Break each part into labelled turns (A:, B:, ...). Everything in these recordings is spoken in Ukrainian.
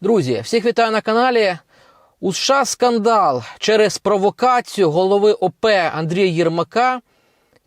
A: Друзі, всіх вітаю на каналі. У США скандал через провокацію голови ОП Андрія Єрмака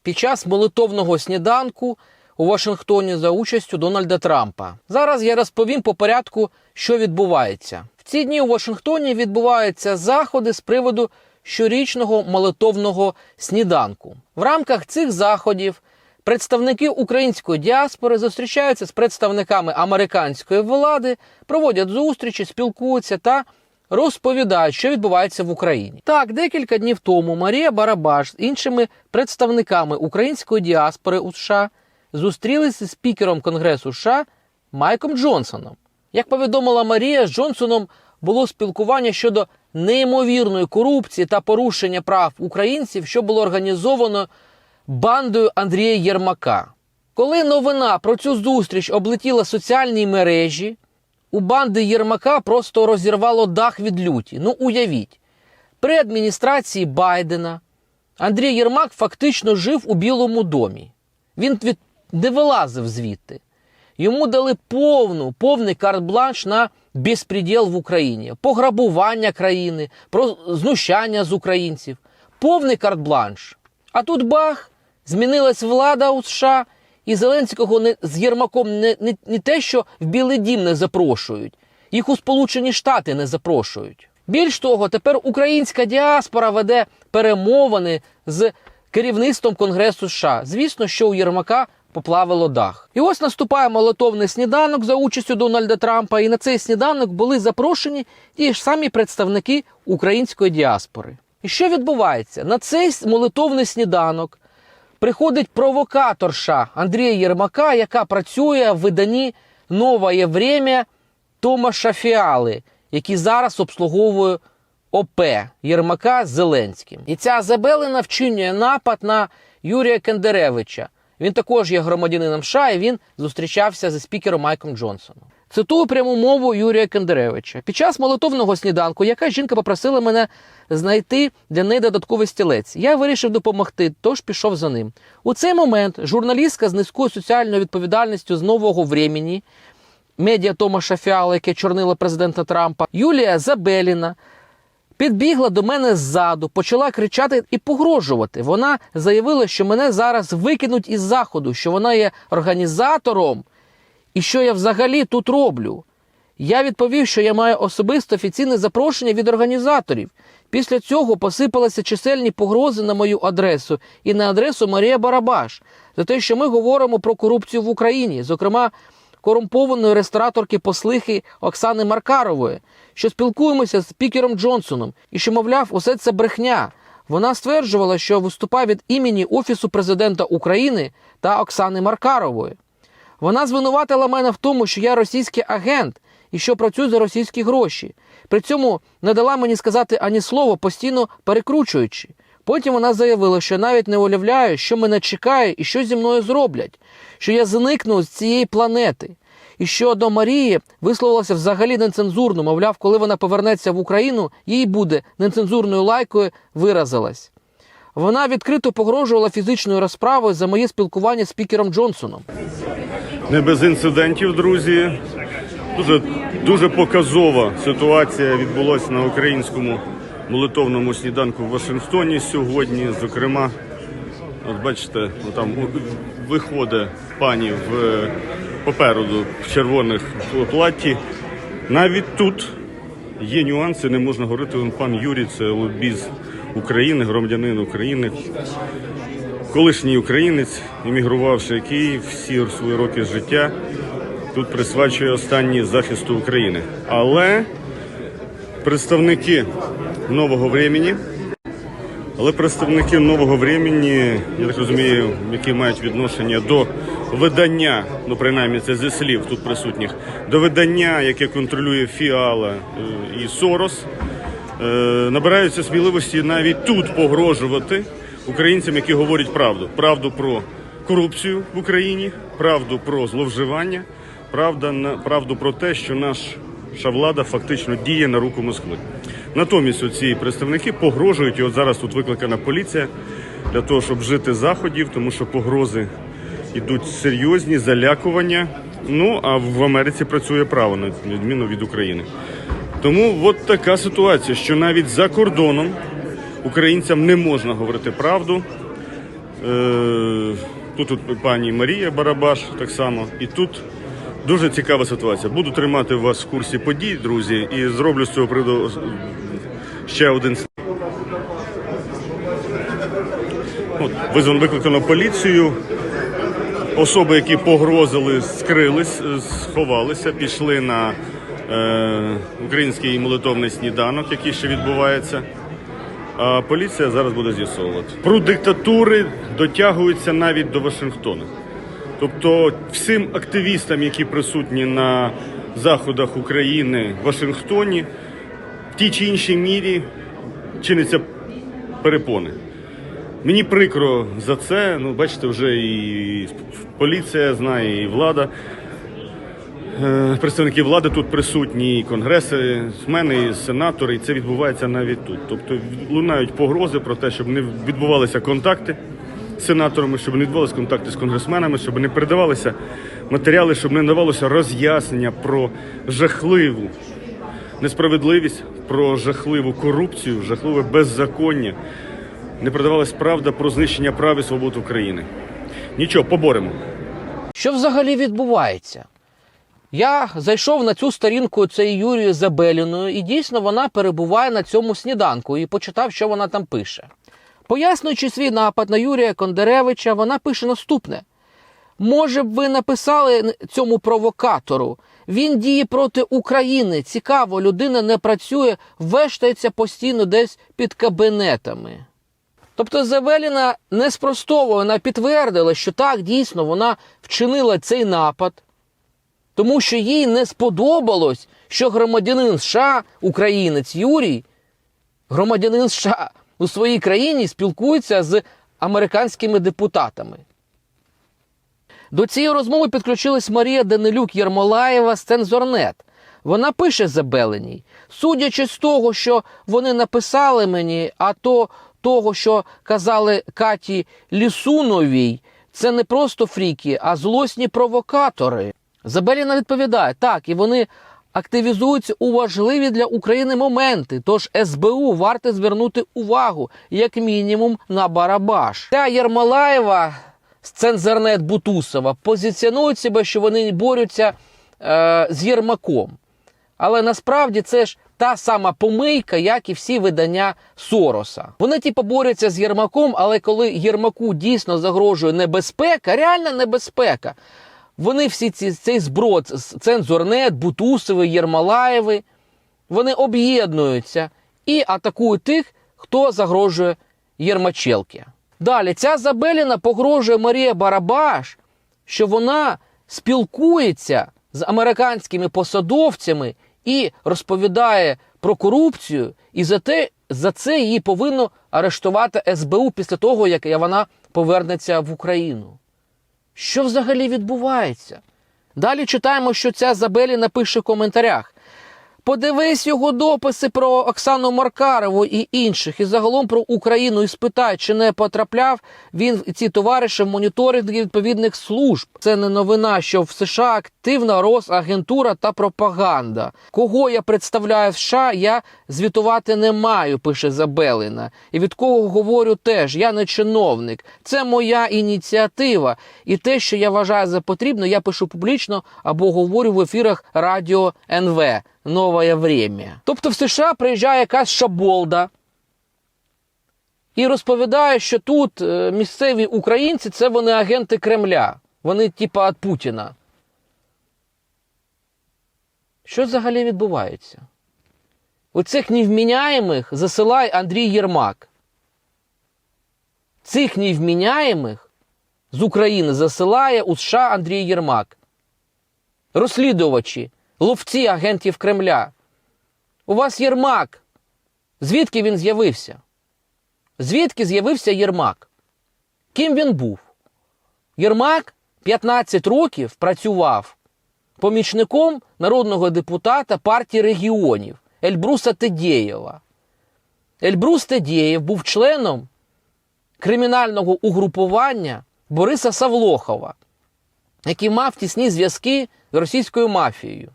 A: під час молитовного сніданку у Вашингтоні за участю Дональда Трампа. Зараз я розповім по порядку, що відбувається. В ці дні у Вашингтоні відбуваються заходи з приводу щорічного молитовного сніданку. В рамках цих заходів представники української діаспори зустрічаються з представниками американської влади, проводять зустрічі, спілкуються та розповідають, що відбувається в Україні. Так, декілька днів тому Марія Барабаш з іншими представниками української діаспори у США зустрілися з спікером Конгресу США Майком Джонсоном. Як повідомила Марія, з Джонсоном було спілкування щодо неймовірної корупції та порушення прав українців, що було організовано бандою Андрія Єрмака. Коли новина про цю зустріч облетіла соціальні мережі, у банди Єрмака просто розірвало дах від люті. Ну уявіть, при адміністрації Байдена Андрій Єрмак фактично жив у Білому домі. Він від... не вилазив звідти. Йому дали повну, повний карт-бланш на безпреділ в Україні, пограбування країни, про знущання з українців. Повний карт-бланш. А тут бах, змінилась влада у США, і Зеленського не, з Єрмаком не, не, не те, що в Білий Дім не запрошують, їх у Сполучені Штати не запрошують. Більш того, тепер українська діаспора веде перемовини з керівництвом Конгресу США. Звісно, що у Єрмака поплавило дах. І ось наступає молотовний сніданок за участю Дональда Трампа. І на цей сніданок були запрошені ті ж самі представники української діаспори. І що відбувається? На цей молитовний сніданок приходить провокаторша Андрія Єрмака, яка працює в виданні Нове Время Томаша Фіали, який зараз обслуговує ОП Єрмака Зеленським. І ця Забелина вчинює напад на Юрія Кендеревича. Він також є громадянином США, і він зустрічався зі спікером Майком Джонсоном. Цитую пряму мову Юрія Кендеревича. Під час молитовного сніданку якась жінка попросила мене знайти для неї додатковий стілець. Я вирішив допомогти, тож пішов за ним. У цей момент журналістка з низькою соціальною відповідальністю з нового времени, медіа Томаша Фіала, яке чорнило президента Трампа, Юлія Забеліна, підбігла до мене ззаду, почала кричати і погрожувати. Вона заявила, що мене зараз викинуть із заходу, що вона є організатором і що я взагалі тут роблю. Я відповів, що я маю особисто офіційне запрошення від організаторів. Після цього посипалися чисельні погрози на мою адресу і на адресу Марія Барабаш за те, що ми говоримо про корупцію в Україні, зокрема корумпованої рестораторки послихи Оксани Маркарової, що спілкуємося з спікером Джонсоном, і що, мовляв, усе це брехня. Вона стверджувала, що виступає від імені Офісу президента України та Оксани Маркарової. Вона звинуватила мене в тому, що я російський агент і що працюю за російські гроші. При цьому не дала мені сказати ані слова, постійно перекручуючи. Потім вона заявила, що навіть не уявляє, що мене чекає і що зі мною зроблять, що я зникну з цієї планети. І що до Марії висловилася взагалі нецензурно, мовляв, коли вона повернеться в Україну, їй буде нецензурною лайкою виразилась. Вона відкрито погрожувала фізичною розправою за моє спілкування з спікером Джонсоном.
B: Не без інцидентів, друзі. Дуже, дуже показова ситуація відбулася на українському молитовному сніданку в Вашингтоні сьогодні. Зокрема, от бачите, там виходить пані в попереду в червоних платі. Навіть тут є нюанси, не можна говорити. Пан Юрій, це лобіз України, громадянин України колишній українець, іммігрувавши який всі свої роки життя тут присвячує останні захисту України. Але представники нового времени, але представники нового времени, я так розумію, які мають відношення до видання, ну принаймні це зі слів тут присутніх, до видання, яке контролює Фіала е, і Сорос, е, набираються сміливості навіть тут погрожувати українцям, які говорять правду. Правду про корупцію в Україні, правду про зловживання, правда на правду про те, що наша влада фактично діє на руку Москви. Натомість оці представники погрожують, і от зараз тут викликана поліція для того, щоб жити заходів, тому що погрози йдуть серйозні, залякування. Ну а в Америці працює право на відміну від України. Тому от така ситуація, що навіть за кордоном українцям не можна говорити правду. Е, Тут, тут пані Марія Барабаш так само. І тут дуже цікава ситуація. Буду тримати вас в курсі подій, друзі, і зроблю з цього приводу ще один От, визван викликано поліцію. Особи, які погрозили, скрились, е, сховалися, пішли на е, український молитовний сніданок, який ще відбувається. А поліція зараз буде з'ясовувати. Про диктатури дотягуються навіть до Вашингтона. Тобто всім активістам, які присутні на заходах України в Вашингтоні, в тій чи іншій мірі чиниться перепони. Мені прикро за це. Ну, бачите, вже і поліція знає, і влада. Е, Представники влади тут присутні, і конгресмени, і сенатори, і це відбувається навіть тут. Тобто лунають погрози про те, щоб не відбувалися контакти з сенаторами, щоб не відбувалися контакти з конгресменами, щоб не передавалися матеріали, щоб не давалося роз'яснення про жахливу несправедливість, про жахливу корупцію, жахливе беззаконня. Не продавалась правда про знищення прав і свобод України. Нічого, поборемо.
A: Що взагалі відбувається? Я зайшов на цю сторінку цієї Юрії Забеліної, і дійсно вона перебуває на цьому сніданку і почитав, що вона там пише. Пояснюючи свій напад на Юрія Кондеревича, вона пише наступне: Може б ви написали цьому провокатору? Він діє проти України. Цікаво, людина не працює, вештається постійно десь під кабінетами. Тобто Завеліна не спростовує, вона підтвердила, що так, дійсно, вона вчинила цей напад, тому що їй не сподобалось, що громадянин США, українець Юрій, громадянин США у своїй країні спілкується з американськими депутатами. До цієї розмови підключилась Марія Данилюк Єрмолаєва з Цензорнет. Вона пише Забеленій, судячи з того, що вони написали мені, а то того, що казали Каті Лісуновій, це не просто фріки, а злосні провокатори. Забеліна відповідає, так, і вони активізуються у важливі для України моменти. Тож СБУ варто звернути увагу, як мінімум, на Барабаш. Ця Єрмолаєва з Цензернет Бутусова позиціонують себе, що вони борються е, з Єрмаком. Але насправді це ж та сама помийка, як і всі видання Сороса. Вони типу борються з Єрмаком, але коли Єрмаку дійсно загрожує небезпека, реальна небезпека, вони всі ці цей зброд з цензорнет, Бутусови, Єрмалаєви, вони об'єднуються і атакують тих, хто загрожує Єрмачелки. Далі ця Забеліна погрожує Марія Барабаш, що вона спілкується з американськими посадовцями і розповідає про корупцію, і за те за це її повинно арештувати СБУ після того, як вона повернеться в Україну. Що взагалі відбувається? Далі читаємо, що ця Забелі напише в коментарях. Подивись його дописи про Оксану Маркарову і інших, і загалом про Україну, і спитай, чи не потрапляв він ці товариші в моніторинг відповідних служб. Це не новина, що в США активна Росагентура та пропаганда. Кого я представляю в США, я звітувати не маю, пише Забелина. І від кого говорю теж, я не чиновник. Це моя ініціатива. І те, що я вважаю за потрібно, я пишу публічно або говорю в ефірах Радіо НВ. Нове время. Тобто в США приїжджає якась шаболда і розповідає, що тут е, місцеві українці це вони агенти Кремля. Вони типа від Путіна. Що взагалі відбувається? Оцих невміняємих засилає Андрій Єрмак. Цих невміняємих з України засилає у США Андрій Єрмак. Розслідувачі ловці агентів Кремля. У вас Єрмак. Звідки він з'явився? Звідки з'явився Єрмак? Ким він був? Єрмак 15 років працював помічником народного депутата партії регіонів Ельбруса Тедєєва. Ельбрус Тедєєв був членом кримінального угрупування Бориса Савлохова. який мав тісні зв'язки з російською мафією.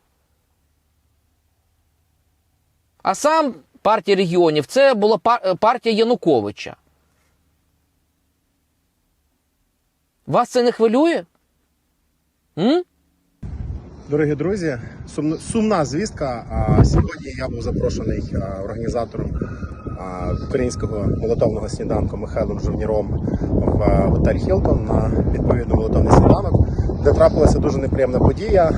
A: А сам партія регіонів це була партія Януковича. Вас це не хвилює? М?
C: Дорогі друзі, сумна, звістка. А, Сьогодні я був запрошений організатором українського молотовного сніданку Михайлом Жовніром в а, готель Хілтон на відповідно молотовний сніданок, де трапилася дуже неприємна подія.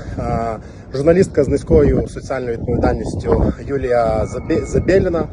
C: Журналістка з низькою соціальною відповідальністю Юлія Забєліна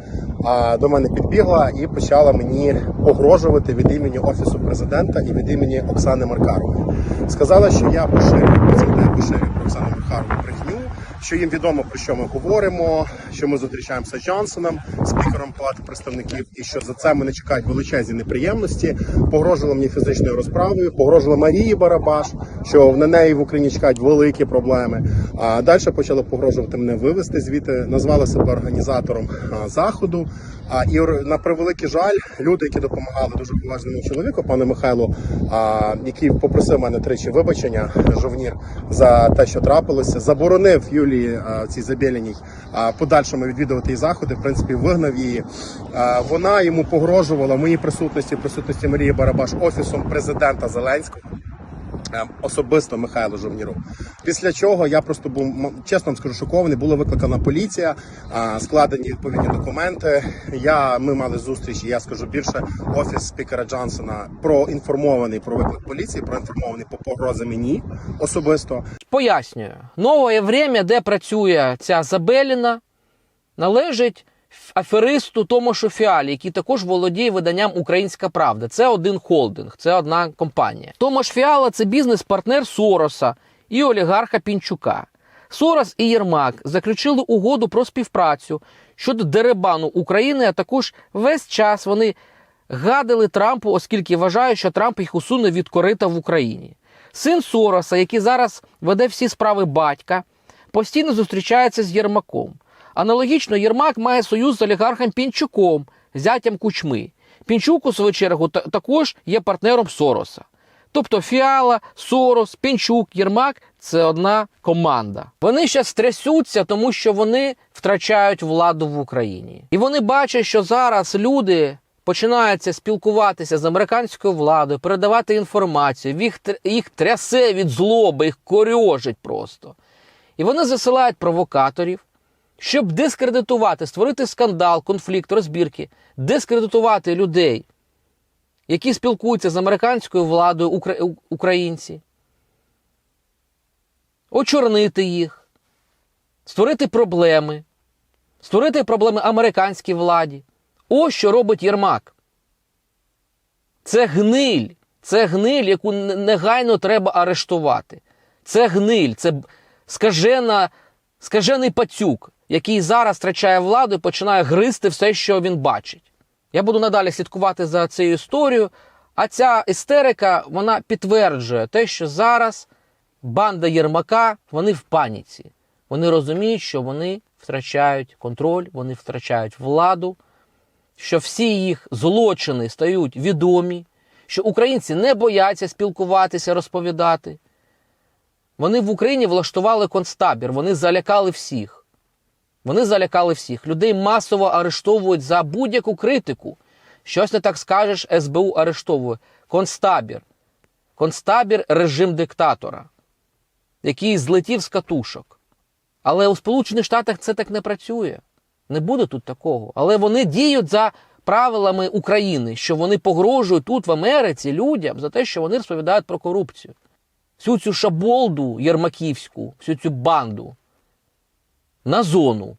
C: до мене підбігла і почала мені погрожувати від імені офісу президента і від імені Оксани Маркарової. Сказала, що я поширюю процвітаю поширюю про Оксану Маркарову брехню, що їм відомо про що ми говоримо, що ми зустрічаємося з Джонсоном, спікером палати представників, і що за це мене чекають величезні неприємності. Погрожувала мені фізичною розправою, погрожувала Марії Барабаш, що на неї в Україні чекають великі проблеми. А далі почали погрожувати мене вивезти звідти, назвали себе організатором заходу. А і на превеликий жаль, люди, які допомагали дуже поважному чоловіку, пану Михайлу, а, який попросив мене тричі вибачення, жовнір, за те, що трапилося, заборонив Юлії а, цій Забєліній а, подальшому відвідувати її заходи. В принципі, вигнав її. А, вона йому погрожувала в моїй присутності, присутності Марії Барабаш, офісом президента Зеленського. Е, Особисто Михайло Жовніров. Після чого я просто був чесно вам скажу шокований. Була викликана поліція, складені відповідні документи. Я ми мали зустріч. Я скажу більше. Офіс спікера Джонсона проінформований про виклик поліції, проінформований по погрози мені особисто.
A: Пояснюю, нове время, де працює ця Забеліна, належить аферисту Томашу Фіалі, який також володіє виданням Українська Правда. Це один холдинг, це одна компанія. Томаш Фіала це бізнес-партнер Сороса і олігарха Пінчука. Сорос і Єрмак заключили угоду про співпрацю щодо деребану України, а також весь час вони гадили Трампу, оскільки вважають, що Трамп їх усуне від корита в Україні. Син Сороса, який зараз веде всі справи батька, постійно зустрічається з Єрмаком. Аналогічно, Єрмак має союз з олігархом Пінчуком, зятям Кучми. Пінчук, у свою чергу, також є партнером Сороса. Тобто Фіала, Сорос, Пінчук, Єрмак це одна команда. Вони ще трясуться, тому що вони втрачають владу в Україні. І вони бачать, що зараз люди починаються спілкуватися з американською владою, передавати інформацію. Їх, їх трясе від злоби, їх корьожить просто. І вони засилають провокаторів, щоб дискредитувати, створити скандал, конфлікт, розбірки, дискредитувати людей, які спілкуються з американською владою укра- українці, очорнити їх, створити проблеми, створити проблеми американській владі. Ось що робить Єрмак. Це гниль, це гниль, яку негайно треба арештувати. Це гниль, це скажена, скажений пацюк, який зараз втрачає владу і починає гризти все, що він бачить. Я буду надалі слідкувати за цією історією. А ця істерика вона підтверджує те, що зараз банда Єрмака вони в паніці. Вони розуміють, що вони втрачають контроль, вони втрачають владу, що всі їх злочини стають відомі, що українці не бояться спілкуватися, розповідати. Вони в Україні влаштували концтабір, вони залякали всіх. Вони залякали всіх. Людей масово арештовують за будь-яку критику. Щось не так скажеш, СБУ арештовує. Концтабір. Концтабір режим диктатора, який злетів з катушок. Але у Сполучених Штатах це так не працює. Не буде тут такого. Але вони діють за правилами України, що вони погрожують тут, в Америці, людям за те, що вони розповідають про корупцію. Всю цю шаболду єрмаківську, всю цю банду на зону.